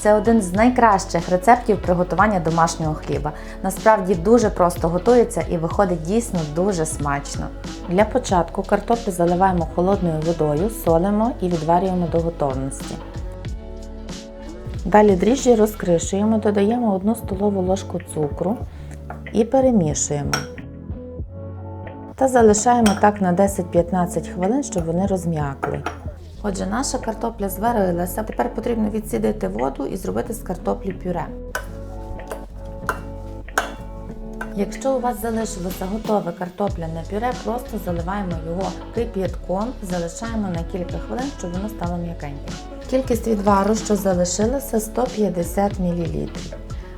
Це один з найкращих рецептів приготування домашнього хліба. Насправді дуже просто готується і виходить дійсно дуже смачно. Для початку картоплю заливаємо холодною водою, солимо і відварюємо до готовності. Далі дріжджі розкришуємо, додаємо 1 столову ложку цукру і перемішуємо. Та залишаємо так на 10-15 хвилин, щоб вони розм'якли. Отже, наша картопля зварилася. Тепер потрібно відсідити воду і зробити з картоплі пюре. Якщо у вас залишилося готове картопляне пюре, просто заливаємо його кип'ятком залишаємо на кілька хвилин, щоб воно стало м'якеньким. Кількість відвару, що залишилося, 150 мл.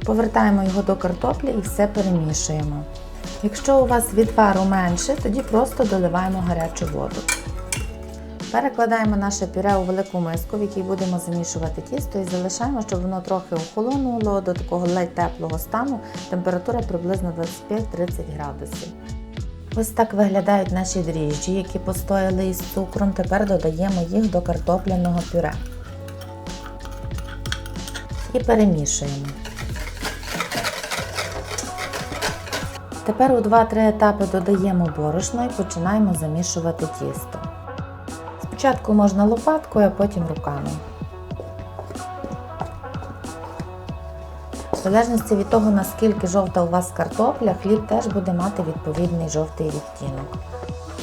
Повертаємо його до картоплі і все перемішуємо. Якщо у вас відвару менше, тоді просто доливаємо гарячу воду. Перекладаємо наше пюре у велику миску, в якій будемо замішувати тісто і залишаємо, щоб воно трохи охолонуло до такого ледь теплого стану. Температура приблизно 25-30 градусів. Ось так виглядають наші дріжджі, які постояли із цукром. Тепер додаємо їх до картопляного пюре. І перемішуємо. Тепер у 2-3 етапи додаємо борошно і починаємо замішувати тісто. Спочатку можна лопаткою, а потім руками. В залежності від того, наскільки жовта у вас картопля, хліб теж буде мати відповідний жовтий відтінок.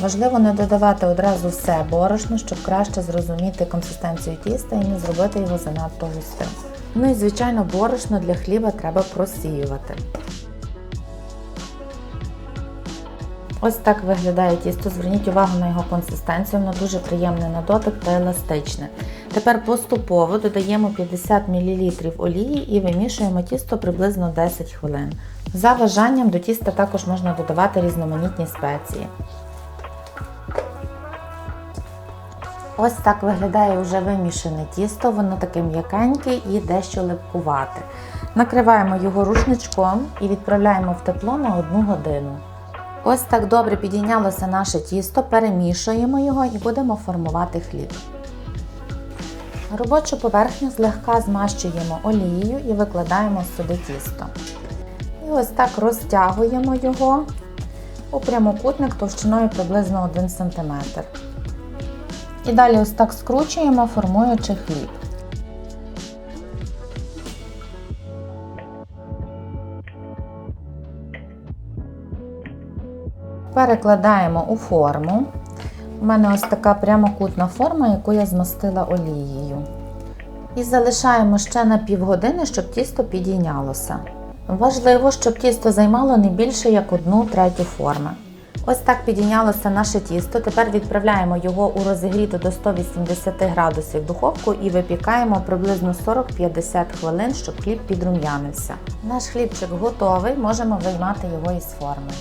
Важливо не додавати одразу все борошно, щоб краще зрозуміти консистенцію тіста і не зробити його занадто густим. Ну і звичайно, борошно для хліба треба просіювати. Ось так виглядає тісто. Зверніть увагу на його консистенцію, воно дуже приємне на дотик та еластичне. Тепер поступово додаємо 50 мл олії і вимішуємо тісто приблизно 10 хвилин. За бажанням до тіста також можна додавати різноманітні спеції. Ось так виглядає вже вимішане тісто, воно таке м'якеньке і дещо липкувате. Накриваємо його рушничком і відправляємо в тепло на 1 годину. Ось так добре підійнялося наше тісто, перемішуємо його і будемо формувати хліб. Робочу поверхню злегка змащуємо олією і викладаємо сюди тісто. І ось так розтягуємо його у прямокутник товщиною приблизно 1 см. І далі ось так скручуємо, формуючи хліб. Перекладаємо у форму. У мене ось така прямокутна форма, яку я змастила олією. І залишаємо ще на півгодини, щоб тісто підійнялося. Важливо, щоб тісто займало не більше як одну третю форми. Ось так підійнялося наше тісто. Тепер відправляємо його у розігріту до 180 градусів духовку і випікаємо приблизно 40-50 хвилин, щоб хліб підрум'янився. Наш хлібчик готовий, можемо виймати його із форми.